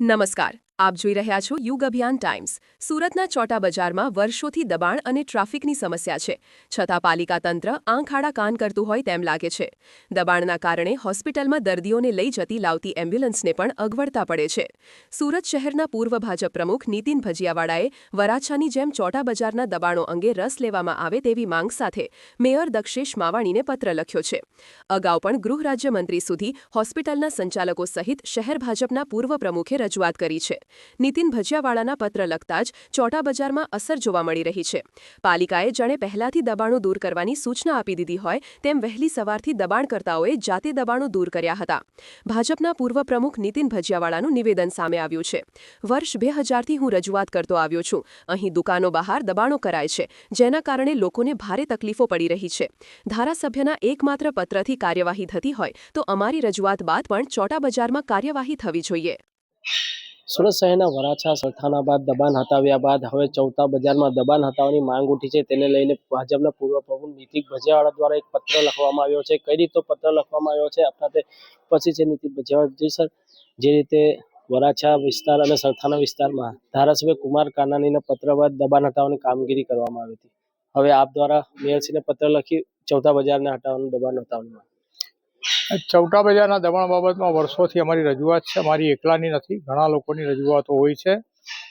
નમસ્કાર. આપ જોઈ રહ્યા છો યુગ અભિયાન ટાઈમ્સ. સુરતના ચોટા બજારમાં વર્ષોથી દબાણ અને ટ્રાફિકની સમસ્યા છે. છતાં પાલિકા તંત્ર આંખ આડા કાન કરતું હોય તેમ લાગે છે. દબાણના કારણે હોસ્પિટલમાં દર્દીઓને લઈ જતી લાવતી એમ્બ્યુલન્સને પણ અગવડતા પડે છે. સુરત શહેરના પૂર્વ ભાજપ પ્રમુખ નીતિન ભજીયાવાળાએ વરાછાની જેમ ચોટા બજારના દબાણો અંગે રસ લેવામાં આવે તેવી માંગ સાથે મેયર દક્ષેશ માવાણીને પત્ર લખ્યો છે. અગાઉ પણ ગૃહ રાજ્યમંત્રી સુધી હોસ્પિટલના સંચાલકો સહિત શહેર ભાજપના પૂર્વ પ્રમુખે રજૂઆત કરી છે. નીતિન ભજીયાવાળાના પત્ર લખતા જ ચોટા બજારમાં અસર જોવા મળી રહી છે. પાલિકાએ જાણે પહેલાથી દબાણો દૂર કરવાની સૂચના આપી દીધી હોય, તેમ વહેલી સવારથી દબાણકર્તાઓએ જાતે દબાણો દૂર કર્યા હતા. ભાજપના પૂર્વ પ્રમુખ નીતિન ભજીયાવાળાનું નિવેદન સામે આવ્યું છે. વર્ષ બે હજારથી હું રજૂઆત કરતો આવ્યો છું. અહીં દુકાનો બહાર દબાણો કરાય છે, જેના કારણે લોકોને ભારે તકલીફો પડી રહી છે. ધારાસભ્યના એકમાત્ર પત્રથી કાર્યવાહી થતી હોય, તો અમારી રજૂઆત બાદ પણ ચોટા બજારમાં કાર્યવાહી થવી જોઈએ. સુરત શહેરના વરાછા સરથાના બાદ દબાણ હટાવ્યા બાદ હવે ચૌટા બજારમાં દબાણ હટાવવાની માંગ ઉઠી છે. તેને લઈને ભાજપના પૂર્વ પ્રમુખ નીતિક ભજિયાવાળા દ્વારા એક પત્ર લખવામાં આવ્યો છે. કઈ રીતનો પત્ર લખવામાં આવ્યો છે? આપણા તે પછી છે નીતિક ભજિયાવાળાજી સર, જે રીતે વરાછા વિસ્તાર અને સરથાના વિસ્તારમાં ધારાસભ્ય કુમાર કાનાણીના પત્ર બાદ દબાણ હટાવવાની કામગીરી કરવામાં આવી હતી. હવે આપ દ્વારા મેયરશ્રીને પત્ર લખી ચૌથા બજારને હટાવવાનું દબાણ હટાવવાનું ચૌટા બજારના દબાણ બાબતમાં વર્ષોથી અમારી રજૂઆત છે. અમારી એકલાની નથી, ઘણા લોકોની રજૂઆતો હોય છે.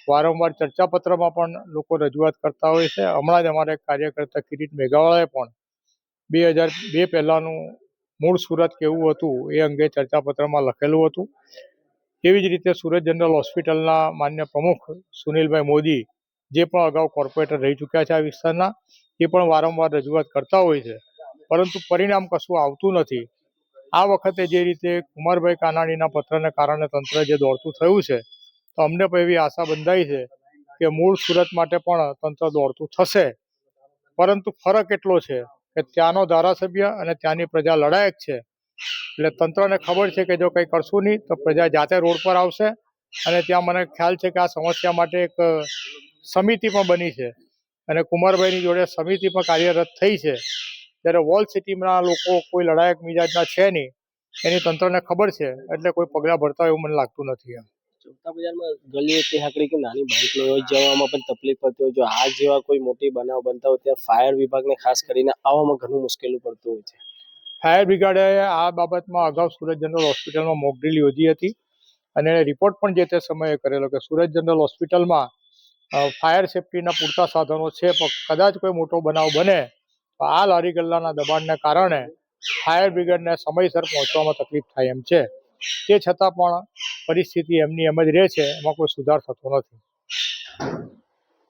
વારંવાર ચર્ચાપત્રમાં પણ લોકો રજૂઆત કરતા હોય છે. હમણાં જ અમારા કાર્યકર્તા કિરીટ મેઘાવાળાએ પણ બે હજાર બે પહેલાંનું મૂળ સુરત કેવું હતું એ અંગે ચર્ચાપત્રમાં લખેલું હતું. એવી જ રીતે સુરત જનરલ હોસ્પિટલના માન્ય પ્રમુખ સુનિલભાઈ મોદી, જે પણ અગાઉ કોર્પોરેટર રહી ચૂક્યા છે આ વિસ્તારના, એ પણ વારંવાર રજૂઆત કરતા હોય છે. પરંતુ પરિણામ કશું આવતું નથી. આ વખતે જે રીતે કુમારભાઈ કાનાણીના પત્રને કારણે તંત્ર જે દોડતું થયું છે, તો અમને પણ એવી આશા બંધાઈ છે કે મૂળ સુરત માટે પણ તંત્ર દોડતું થશે. પરંતુ ફરક એટલો છે કે ત્યાંનો ધારાસભ્ય અને ત્યાંની પ્રજા લડાયક છે. એટલે તંત્રને ખબર છે કે જો કંઈ કરશું નહીં, તો પ્રજા જાતે રોડ પર આવશે અને ત્યાં મને ખ્યાલ છે કે આ સમસ્યા માટે એક સમિતિ પણ બની છે અને કુમારભાઈની જોડે સમિતિ પણ કાર્યરત થઈ છે. ત્યારે વોલ સિટીના લોકો કોઈ લડાયક મિજાજના છે નહીં એની તંત્રને ખબર છે એટલે કોઈ પગલાં ભરતા એવું મને લાગતું નથી એમ. ચૌટા બજારમાં ગલી તે હાકડી કે નાની બાઇક લઈ જવામાં પણ તકલીફ પડતી હોય જો આ જેવા કોઈ મોટી બનાવ બનતા હોય ત્યારે ફાયર વિભાગને ખાસ કરીને આવવામાં ઘણું મુશ્કેલી પડતું હોય છે. ફાયર બ્રિગેડે આ બાબતમાં અગાઉ સુરત જનરલ હોસ્પિટલમાં મોકડ્રીલ યોજી હતી અને રિપોર્ટ પણ જે તે સમયે કરેલો કે સુરત જનરલ હોસ્પિટલમાં ફાયર સેફટીના પૂરતા સાધનો છે પણ કદાચ કોઈ મોટો બનાવ બને આ લારી ગલ્લાના દબાણને કારણે ફાયર બ્રિગેડને સમયસર પહોંચવામાં તકલીફ થાય એમ છે. તે છતાં પણ પરિસ્થિતિ એમની એમ જ રહે છે એમાં કોઈ સુધાર થતો નથી.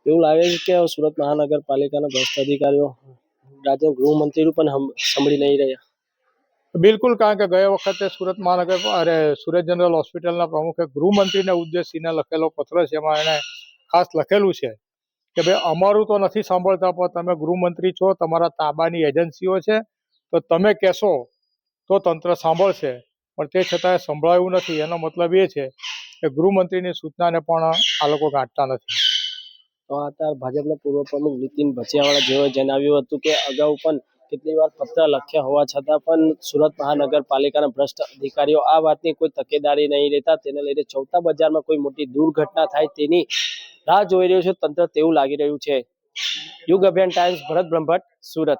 એવું લાગે છે કે સુરત મહાનગરપાલિકાના ભ્રષ્ટ અધિકારીઓ રાજ્ય ગૃહમંત્રીનું પણ સાંભળી નહીં રહ્યા. બિલકુલ કારણ કે ગયા વખતે સુરત મહાનગર અરે સુરત જનરલ હોસ્પિટલના પ્રમુખે ગૃહમંત્રીને ઉદ્દેશીને લખેલો પત્ર છે એમાં એણે ખાસ લખેલું છે. કે ભાઈ, અમારું તો નથી સાંભળતા, પણ તમે ગૃહમંત્રી છો, તમારા તાબાની એજન્સીઓ છે, તો તમે કહેશો તો તંત્ર સાંભળશે. પણ તે છતાંય સંભળાયું નથી. એનો મતલબ એ છે કે ગૃહમંત્રીની સૂચનાને પણ આ લોકો ગાંઠતા નથી. તો અત્યારે ભાજપના પૂર્વ પ્રમુખ નીતિન ભચિયાવાળા જેઓએ જણાવ્યું હતું કે અગાઉ પણ કેટલી વાર પત્ર લખ્યા હોવા છતાં પણ સુરત મહાનગરપાલિકાના ભ્રષ્ટ અધિકારીઓ આ વાતની કોઈ તકેદારી નહીં લેતા. તેને લઈને ચૌટા બજારમાં કોઈ મોટી દુર્ઘટના થાય તેની રાહ જોઈ રહ્યું છે. તંત્ર તેવું લાગી રહ્યું છે. યુગ અભિયાન ટાઈમ્સ ભરત બ્રહ્મભટ્ટ, સુરત.